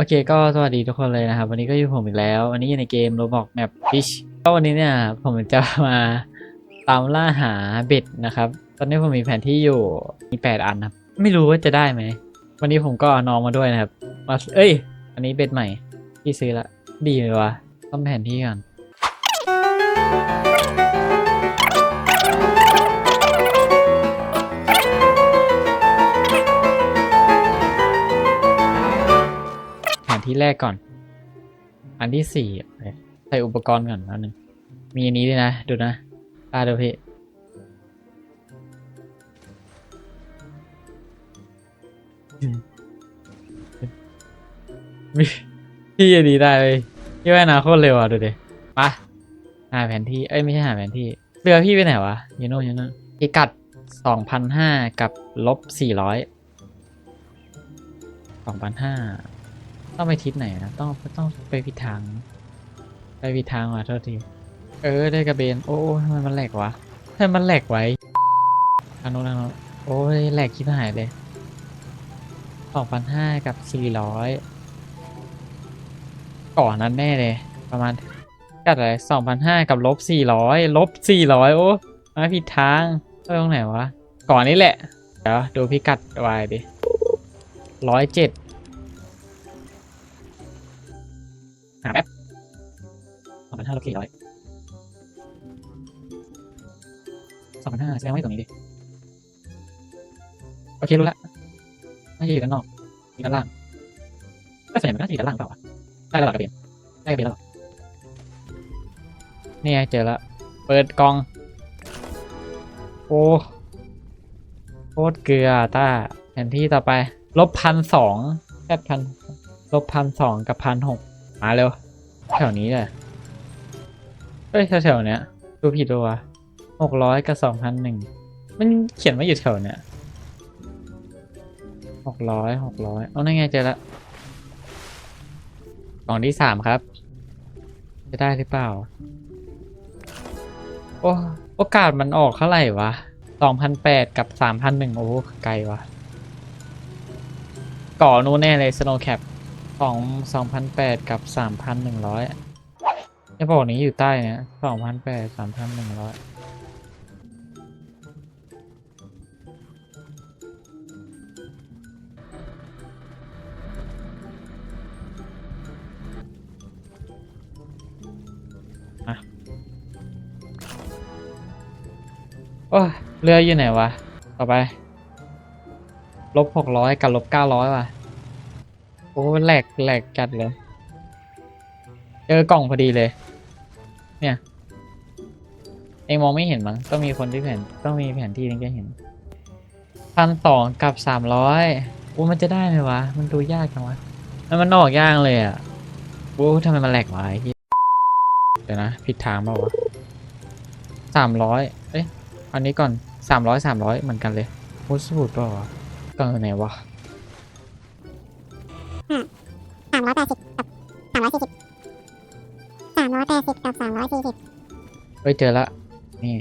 โอเคก็สวัสดีทุกคนเลยนะครับ วันนี้ก็อยู่ผมอีกแล้ว วันนี้อยู่ในเกม Roblox Map Fish ก็วันนี้เนี่ยผมจะมาตามล่าหาเบ็ดนะครับ ตอนนี้ผมมีแผนที่อยู่มี 8 อันครับ ไม่รู้ว่าจะได้ไหม วันนี้ผมก็น้องมาด้วยนะครับมาเอ้ย อันนี้เบ็ดใหม่ที่ซื้อละ ดีเลยวะต้องแผนที่ก่อน ที่แรกก่อน อันที่สี่ใส่อุปกรณ์ก่อนอันหนึ่งมีอันนี้ด้วยนะ ดูนะตาดูพี่พี่อันนี้ได้เลยพี่ว่ายน้ำโคตรเร็วอะดูดิมาหาแผนที่ เอ้ยไม่ใช่หาแผนที่ เรือพี่ไปไหนวะยูโน่ยูโน่นพิกัดสองพันห้ากับลบสี่ร้อยสองพันห้า ต้องไปทิศไหนนะต้องต้องไปผิดทาง ไปผิดทางว่ะโทษที เออได้กระเบน โอ้ทำไมมันแหลกวะทำไมมันแหลกไว้ทางโน้นทางโน้นโอ้ยแหลกคิดหายเลยสองพันห้ากับสี่ร้อยก่อนนั้นแน่เลย ประมาณกัดอะไรสองพันห้ากับลบสี่ร้อยลบสี่ร้อยโอ้มาผิดทางไปตรงไหนวะ ก่อนนี้แหละ เดี๋ยวดูพิกัดไว้ดิร้อยเจ็ด ห้าลบสี่ร้อยสองพันห้าแสดงว่าตรงนี้ดิ โอเครู้ละน่าจะอยู่ด้านนอกอยู่ด้านล่างก็ส่วนใหญ่มันก็จะอยู่ด้านล่างเปล่าวะได้แล้วหรอกระเบียนได้กระเบียนแล้วเนี่ไงเจอแล้วเปิดกล่อง โอ้โคตรเกลือต้าแผนที่ต่อไป ลบพันสองแค่พันลบพันสองกับพันหกมาเร็วแถวนี้เลย เอ้ยแถวๆเนี้ยดูผิดตัวหกร้อยกับสองพันหนึ่งมันเขียนว่าอยู่แถวเนี้ยหกร้อยหกร้อยเอานั่นไงเจอละกล่องที่สามครับ จะได้หรือเปล่า โอ้โอกาสมันออกเท่าไหร่วะสองพันแปดกับสามพันหนึ่งโอ้ไกลวะก่อนู้นแน่เลย snow cap ของสองพันแปดกับสามพันหนึ่งร้อย ไอ้บอกนี้อยู่ใต้เนี่ยสองพันแปดสามพันหนึ่งร้อยอะโอ้เรืออยู่ไหนวะ ต่อไป ลบหกร้อยกับลบเก้าร้อยว่ะ โอ้แหลกแหลกจัดเลย เจอกล่องพอดีเลย เนี่ย เองมองไม่เห็นมั้งต้องมีคนที่แผนต้องมีแผนที่ถึงจะเห็นพันสองกับสามร้อยโอ้มันจะได้ไหมวะ มันดูยากจังวะแล้วมันออกยากเลยอะโอ้ทำไมมันแหลกวะไอ้เหี้ยเดี๋ยวนะผิดทางเปล่าวะสามร้อยเอ๊ะอันนี้ก่อนสามร้อยสามร้อยเหมือนกันเลยโอ้สูตรเปล่าวะกล่องไหนวะสามร้อยแปดสิบกับสามร้อยสี่สิบ ร้อยแปดสิบกับสามร้อยสี่สิบเฮ้ยเจอละ นี่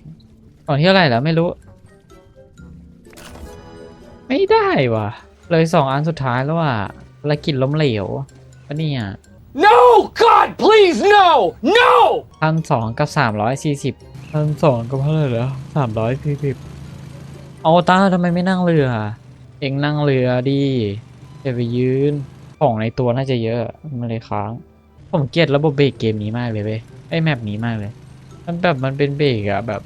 ก่อนที่เท่าไหร่แล้วไม่รู้ ไม่ได้ว่ะ เลยสองอันสุดท้ายแล้วอะภารกิจล้มเหลวปะเนี่ย No! God, please, no! No! พันสองกับสามร้อยสี่สิบพันสองกับเท่าไหร่แล้วสามร้อยสี่สิบเอาตาทำไมไม่นั่งเรือ เองนั่งเรือดิจะไปยืน ของในตัวน่าจะเยอะมันเลยค้าง ผมเกลียดระบบเบรกเกมนี้มากเลยเว้ยไอ้แมปนี้มากเลย มันแบบมันเป็นเบรกอะแบบ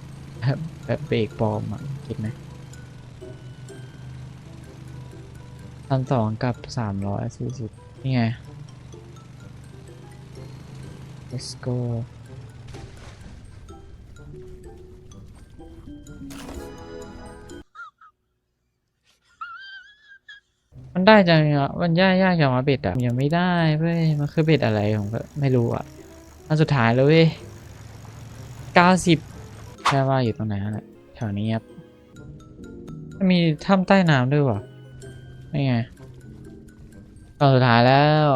แบบเบรกปลอมอะคิดไหมพันสองกับสามร้อยสี่สิบนี่ไง let's go ได้จังอะมันยากยากจังวะเบ็ดอะยังไม่ได้เว้ยมันคือเบ็ดอะไรผมก็ไม่รู้อะอันสุดท้ายแล้วเว้ยเก้าสิบแค่ว่าอยู่ตรงไหนนั่นแหละแถวนี้ครับมีถ้ำใต้น้ำด้วยวะนี่ไงตอนสุดท้ายแล้ว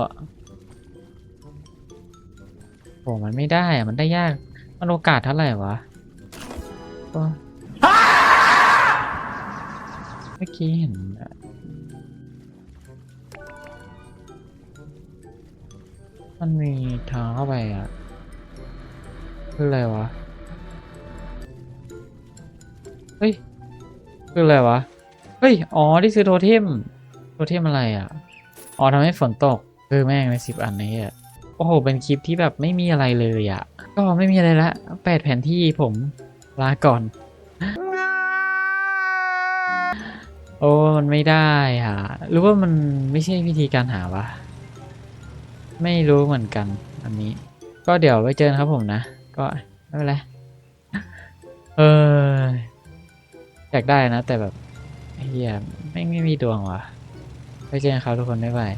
โอ้มันไม่ได้อะมันได้ยาก มันโอกาสเท่าไหร่วะเมื่อกี้เห็น มันมีทางเข้าไปอะ คืออะไรวะ เฮ้ย คืออะไรวะ เฮ้ย อ๋อ ที่คือโทเทม โทเทมอะไรอะ อ๋อทำให้ฝนตกเออแม่งในสิบอันนี้อะ โอ้โห เป็นคลิปที่แบบไม่มีอะไรเลยอะ ก็ไม่มีอะไรละแปดแผนที่ผมลาก่อน โอ้ มันไม่ได้อะ หรือว่ามันไม่ใช่วิธีการหาวะ ไม่รู้เหมือนกันอันนี้ ก็เดี๋ยวไว้เจอกันครับผมนะ ก็ไม่เป็นไรเอออยากได้นะ แต่แบบเฮียไม่ไม่มีดวงว่ะไว้เจอกันครับทุกคนบ๊ายบาย